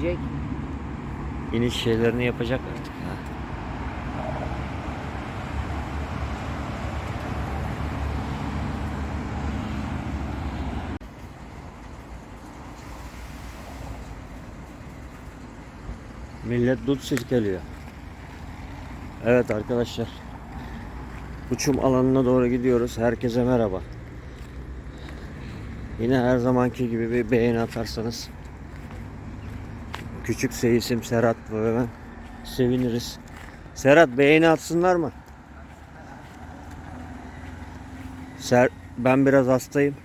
İnecek. İniş şeylerini yapacak artık ya. Millet dut sirkeliyor. Evet arkadaşlar. Uçum alanına doğru gidiyoruz. Herkese merhaba. Yine her zamanki gibi bir beğeni atarsanız Küçük seyisim Serhat ve ben seviniriz. Serhat beğeni atsınlar mı? Ser ben biraz hastayım.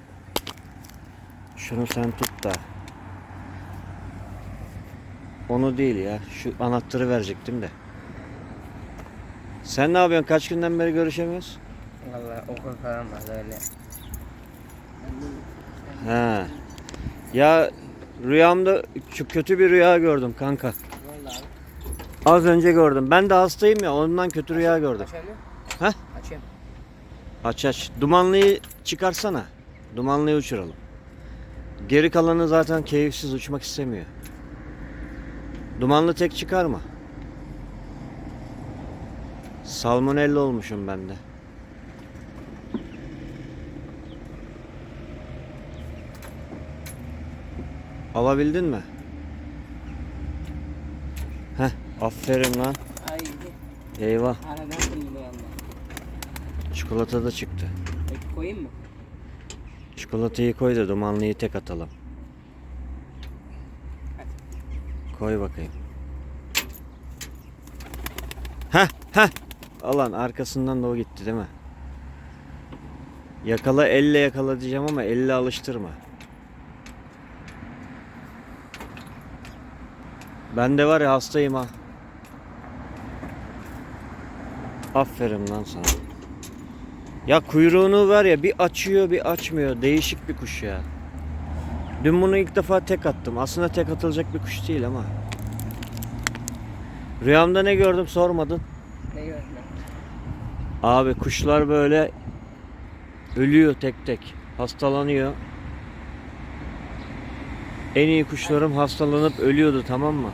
Şunu sen tut da. Onu değil ya. Şu anahtarı verecektim de. Sen ne yapıyorsun? Kaç günden beri görüşemiyoruz? Valla okul falan var öyle. He. Ya rüyamda çok kötü bir rüya gördüm kanka. Valla Az önce gördüm. Ben de hastayım ya ondan kötü rüya gördüm. Açayım. Açayım. Aç aç. Dumanlıyı çıkarsana. Dumanlıyı uçuralım. Geri kalanı zaten keyifsiz uçmak istemiyor. Dumanlı tek çıkarma. Salmonella olmuşum ben de. Alabildin mi? Heh, aferin lan. Ay Eyvah, aradan çikolata da çıktı. Peki koyayım mı? Çikolatayı koy da dumanlıyı tek atalım. Koy bakayım. Heh heh. Alan arkasından da o gitti değil mi? Yakala elle yakala diyeceğim ama elle alıştırma. Ben de var ya hastayım ha. Aferin lan sana. Ya kuyruğunu var ya bir açıyor bir açmıyor. Değişik bir kuş ya. Dün bunu ilk defa tek attım. Aslında tek atılacak bir kuş değil ama. Rüyamda ne gördüm sormadın. Ne gördün? Abi kuşlar böyle ölüyor tek tek. Hastalanıyor. En iyi kuşlarım hastalanıp ölüyordu tamam mı?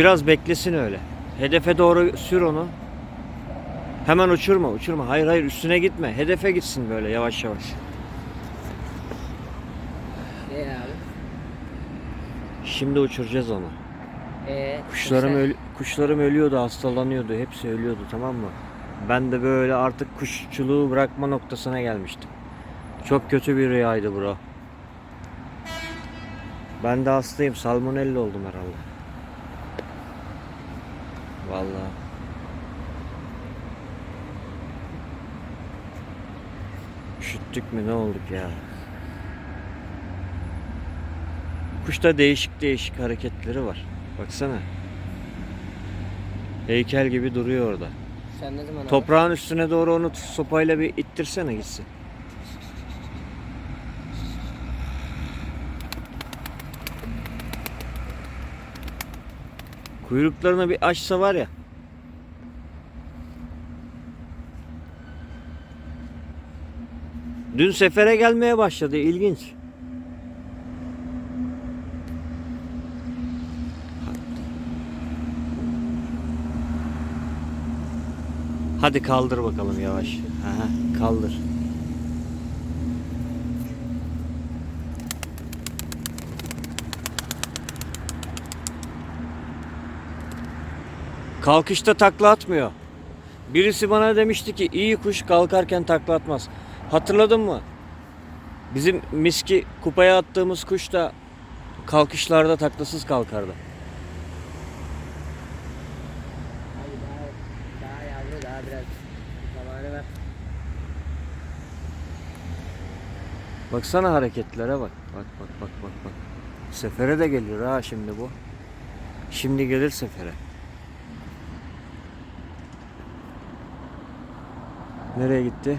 Biraz beklesin öyle. Hedefe doğru sür onu. Hemen uçurma, uçurma. Hayır hayır üstüne gitme. Hedefe gitsin böyle yavaş yavaş. Ne abi? Şimdi uçuracağız onu. Ee, Kuşlarım kuşlar- öl- kuşlarım ölüyordu, hastalanıyordu. Hepsi ölüyordu tamam mı? Ben de böyle artık kuşçuluğu bırakma noktasına gelmiştim. Çok kötü bir rüyaydı bro. Ben de hastayım. Salmonella oldum herhalde. Vallahi. Üşüttük mü ne olduk ya? Kuşta değişik değişik hareketleri var. Baksana. Heykel gibi duruyor orada. Sen ne zaman aldın? Toprağın üstüne doğru onu sopayla bir ittirsene gitsin. Kuyruklarını bir açsa var ya. Dün sefere gelmeye başladı. ilginç. Hadi kaldır bakalım yavaş. Aha, kaldır. Kalkışta takla atmıyor. Birisi bana demişti ki iyi kuş kalkarken takla atmaz. Hatırladın mı? Bizim miski kupaya attığımız kuş da kalkışlarda taklasız kalkardı. Baksana hareketlere bak. Bak bak bak bak bak. Sefere de geliyor ha şimdi bu. Şimdi gelir sefere. Nereye gitti?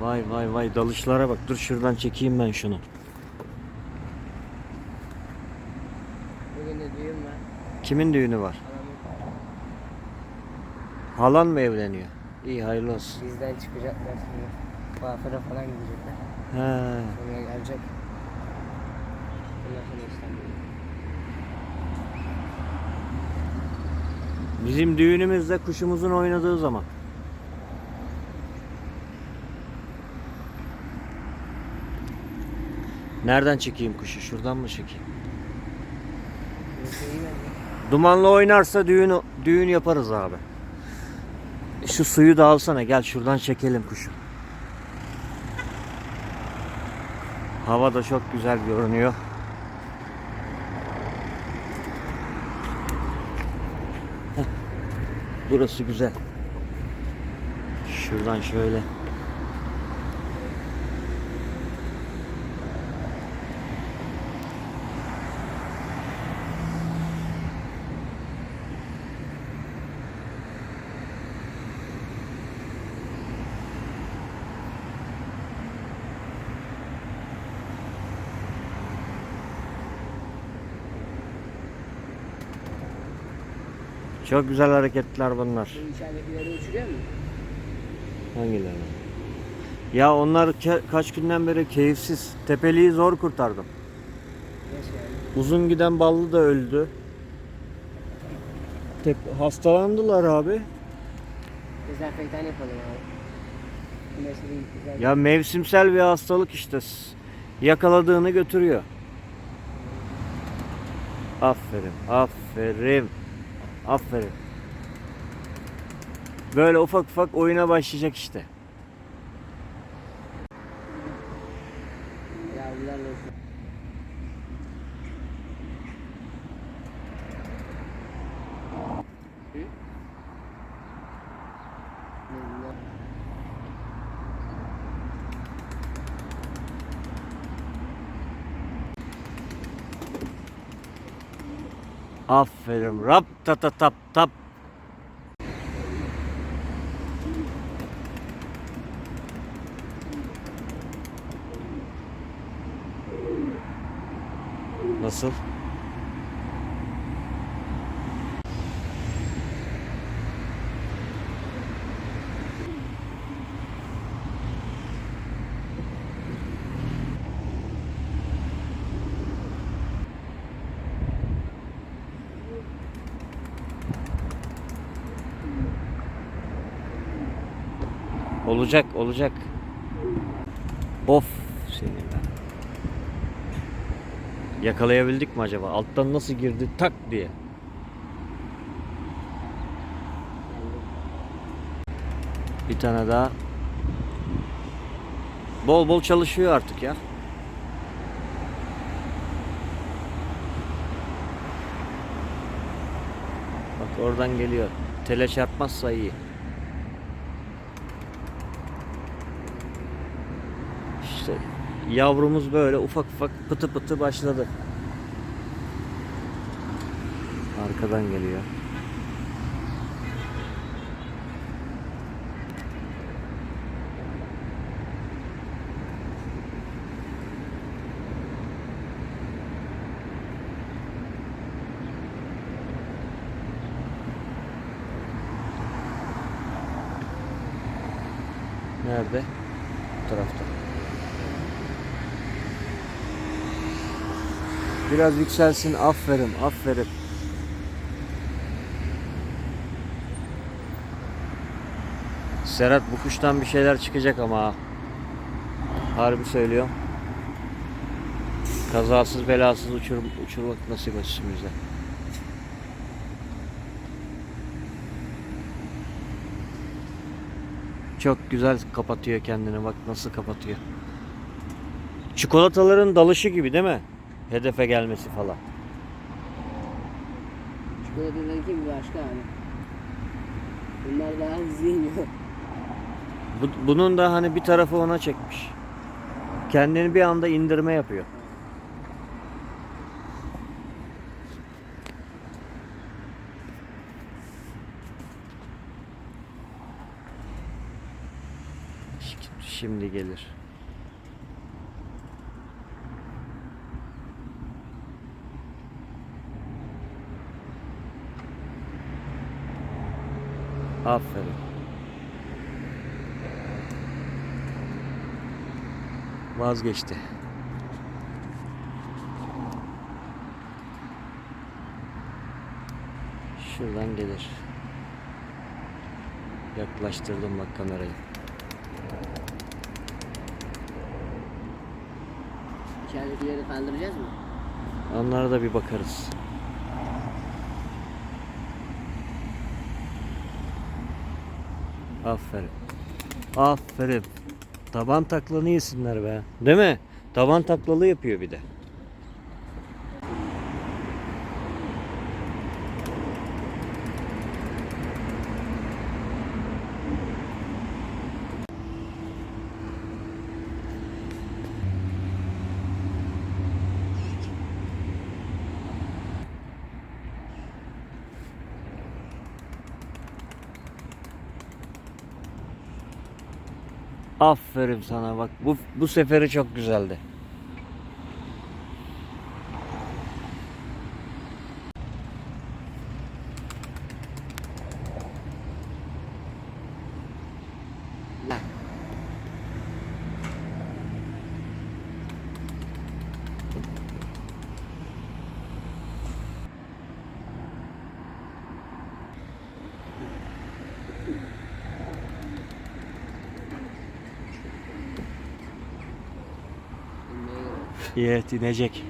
Vay vay vay dalışlara bak. Dur şuradan çekeyim ben şunu. Bugün de düğün var. Kimin düğünü var? Halan mı evleniyor? İyi hayırlı olsun. bizden çıkacaklar şimdi. Kuaföre falan gidecekler. He. Oraya gelecek. Ondan sonra İstanbul'a. Bizim düğünümüzde kuşumuzun oynadığı zaman. Nereden çekeyim kuşu? Şuradan mı çekeyim? Dumanlı oynarsa düğün düğün yaparız abi. Şu suyu da alsana gel şuradan çekelim kuşu. Hava da çok güzel görünüyor. Burası güzel. Şuradan şöyle. Çok güzel hareketler bunlar. Bu içeridekileri uçuruyor mu? Hangileri? Ya onlar kaç günden beri keyifsiz. Tepeliği zor kurtardım. Uzun giden ballı da öldü. Tep- hastalandılar abi. Dezenfektan yapalım abi. Ya mevsimsel bir hastalık işte. Yakaladığını götürüyor. Aferin, aferin, aferin. Böyle ufak ufak oyuna başlayacak işte. Yavrularla uçuyor. Hı? Ne- ne- Aferin. Rap ta ta tap tap. Nasıl? Olacak. Of seni ben. Yakalayabildik mi acaba? Alttan nasıl girdi tak diye. Bir tane daha. Bol bol çalışıyor artık ya. Bak oradan geliyor. Tele çarpmazsa iyi. İşte yavrumuz böyle ufak ufak pıtı pıtı başladı. Arkadan geliyor. Nerede? Bu tarafta. Biraz yükselsin. Aferin, aferin. Serhat bu kuştan bir şeyler çıkacak ama ha. Harbi söylüyorum. Kazasız belasız uçur, uçurmak nasip etsin bize. Çok güzel kapatıyor kendini. Bak nasıl kapatıyor. Çikolataların dalışı gibi değil mi? Hedefe gelmesi falan. Çikolatadaki bir başka abi. Bunlar daha hızlı iniyor. Bu- bunun da hani bir tarafı ona çekmiş. Kendini bir anda indirme yapıyor. Şimdi gelir. Aferin. vazgeçti. Şuradan gelir. Yaklaştırdım bak kamerayı. İçeridekileri kaldıracağız mı? Onlara da bir bakarız. Aferin. Aferin. Taban taklanı yesinler be. Değil mi? Taban taklalı yapıyor bir de. Aferin sana bak. Bu bu seferi çok güzeldi. Evet inecek.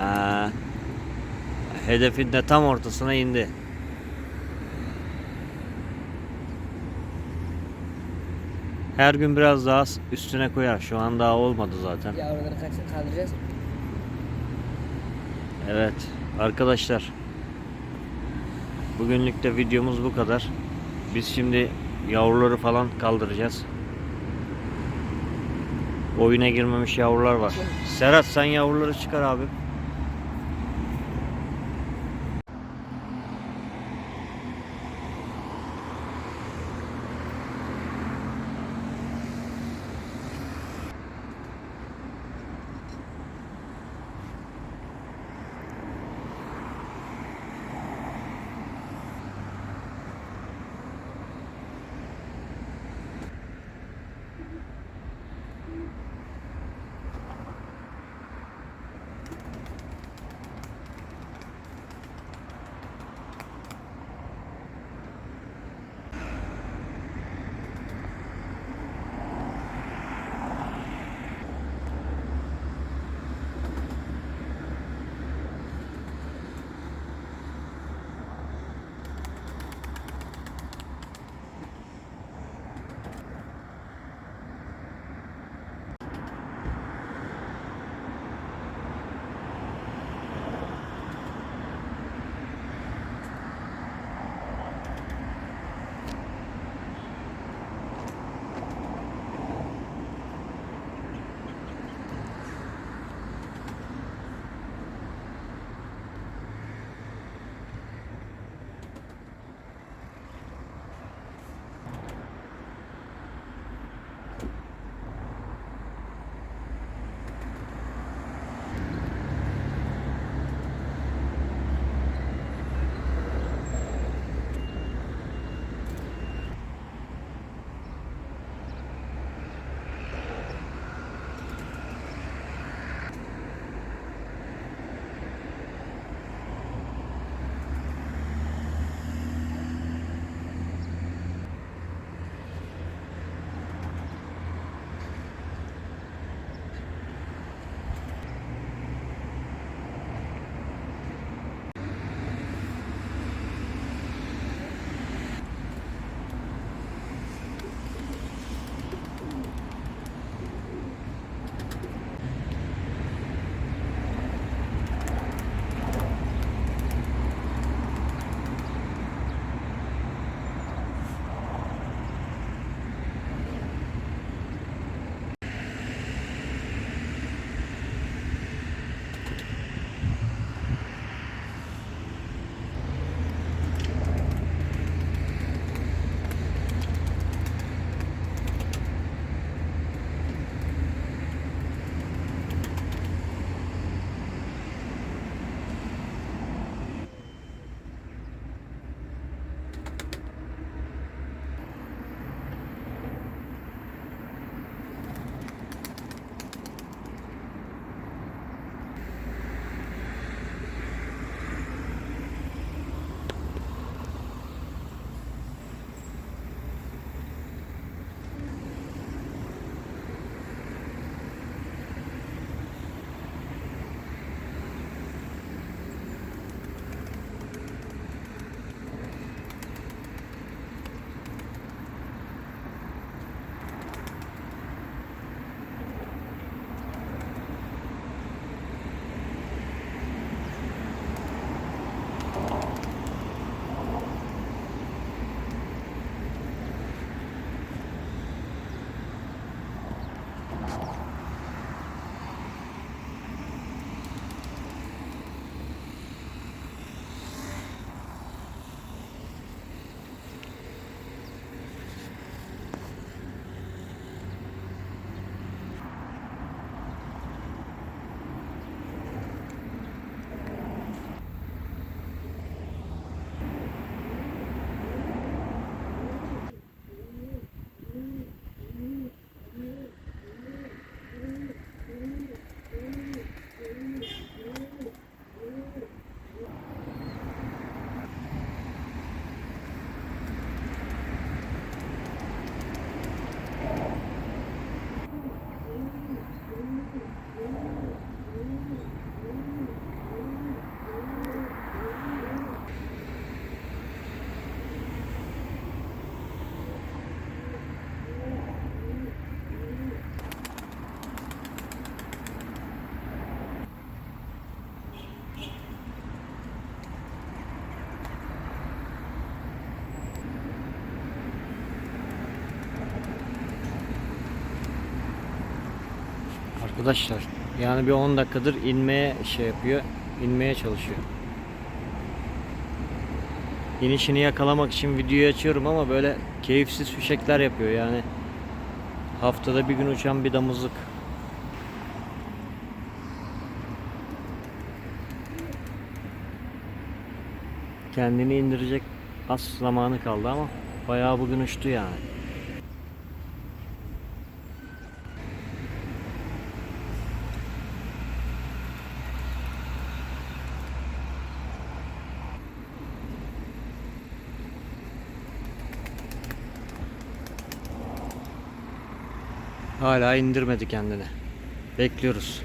Aa, hedefin de tam ortasına indi. Her gün biraz daha üstüne koyar. Şu an daha olmadı zaten. Yavruları kaç kaldıracağız? Evet arkadaşlar. Bugünlük de videomuz bu kadar. Biz şimdi yavruları falan kaldıracağız. Oyuna girmemiş yavrular var. Serhat sen yavruları çıkar abi. Arkadaşlar yani bir 10 dakikadır inmeye şey yapıyor. inmeye çalışıyor. İnişini yakalamak için videoyu açıyorum ama böyle keyifsiz fişekler yapıyor yani. Haftada bir gün uçan bir damızlık. Kendini indirecek az zamanı kaldı ama bayağı bugün uçtu yani. Hala indirmedi kendini. Bekliyoruz.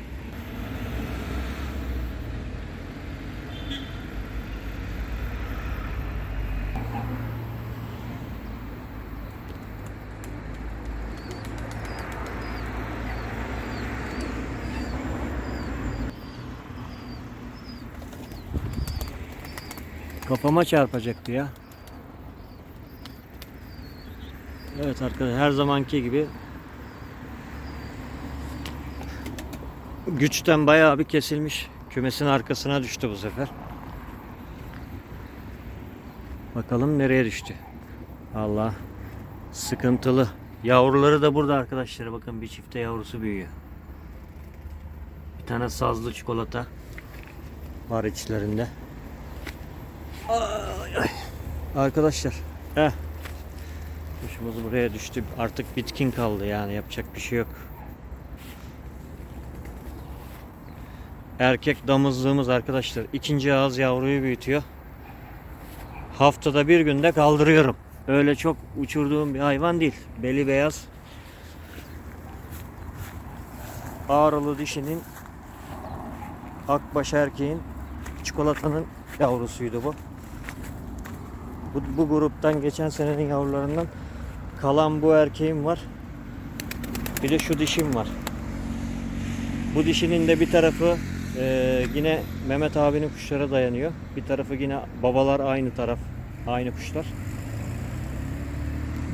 Kafama çarpacaktı ya. Evet arkadaşlar her zamanki gibi güçten bayağı bir kesilmiş. Kümesin arkasına düştü bu sefer. Bakalım nereye düştü. Allah sıkıntılı. Yavruları da burada arkadaşlar. Bakın bir çifte yavrusu büyüyor. Bir tane sazlı çikolata var içlerinde. Ay, ay. Arkadaşlar. Heh. Kuşumuz buraya düştü. Artık bitkin kaldı yani yapacak bir şey yok. Erkek damızlığımız arkadaşlar ikinci ağız yavruyu büyütüyor. Haftada bir günde kaldırıyorum. Öyle çok uçurduğum bir hayvan değil. Beli beyaz. Ağrılı dişinin akbaş erkeğin çikolatanın yavrusuydu bu. Bu, bu gruptan geçen senenin yavrularından kalan bu erkeğim var. Bir de şu dişim var. Bu dişinin de bir tarafı ee, yine Mehmet abinin kuşlara dayanıyor. Bir tarafı yine babalar aynı taraf. Aynı kuşlar.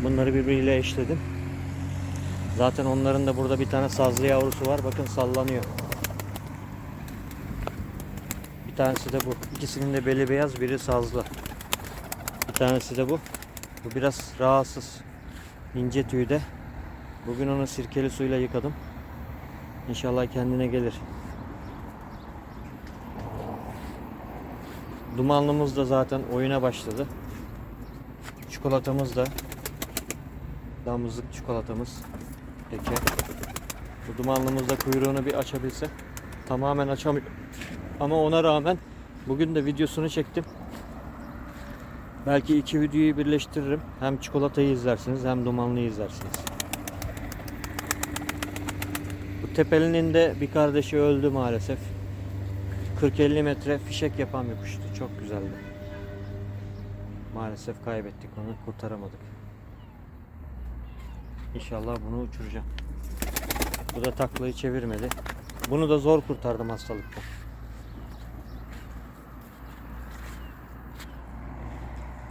Bunları birbiriyle eşledim. Zaten onların da burada bir tane sazlı yavrusu var. Bakın sallanıyor. Bir tanesi de bu. İkisinin de beli beyaz, biri sazlı. Bir tanesi de bu. Bu biraz rahatsız. İnce tüyde. Bugün onu sirkeli suyla yıkadım. İnşallah kendine gelir. Dumanlımız da zaten oyuna başladı. Çikolatamız da damızlık çikolatamız. Eke. Bu dumanlımız da kuyruğunu bir açabilse. Tamamen açamıyor. Ama ona rağmen bugün de videosunu çektim. Belki iki videoyu birleştiririm. Hem çikolatayı izlersiniz hem dumanlıyı izlersiniz. Bu tepelinin de bir kardeşi öldü maalesef. 40-50 metre fişek yapan bir kuştu. Çok güzeldi. Maalesef kaybettik onu. Kurtaramadık. İnşallah bunu uçuracağım. Bu da taklayı çevirmedi. Bunu da zor kurtardım hastalıktan.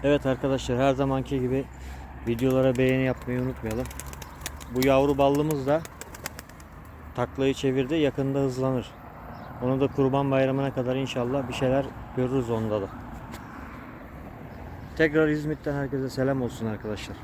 Evet arkadaşlar her zamanki gibi videolara beğeni yapmayı unutmayalım. Bu yavru ballımız da taklayı çevirdi. Yakında hızlanır. Onu da kurban bayramına kadar inşallah bir şeyler görürüz onda da. Tekrar İzmit'ten herkese selam olsun arkadaşlar.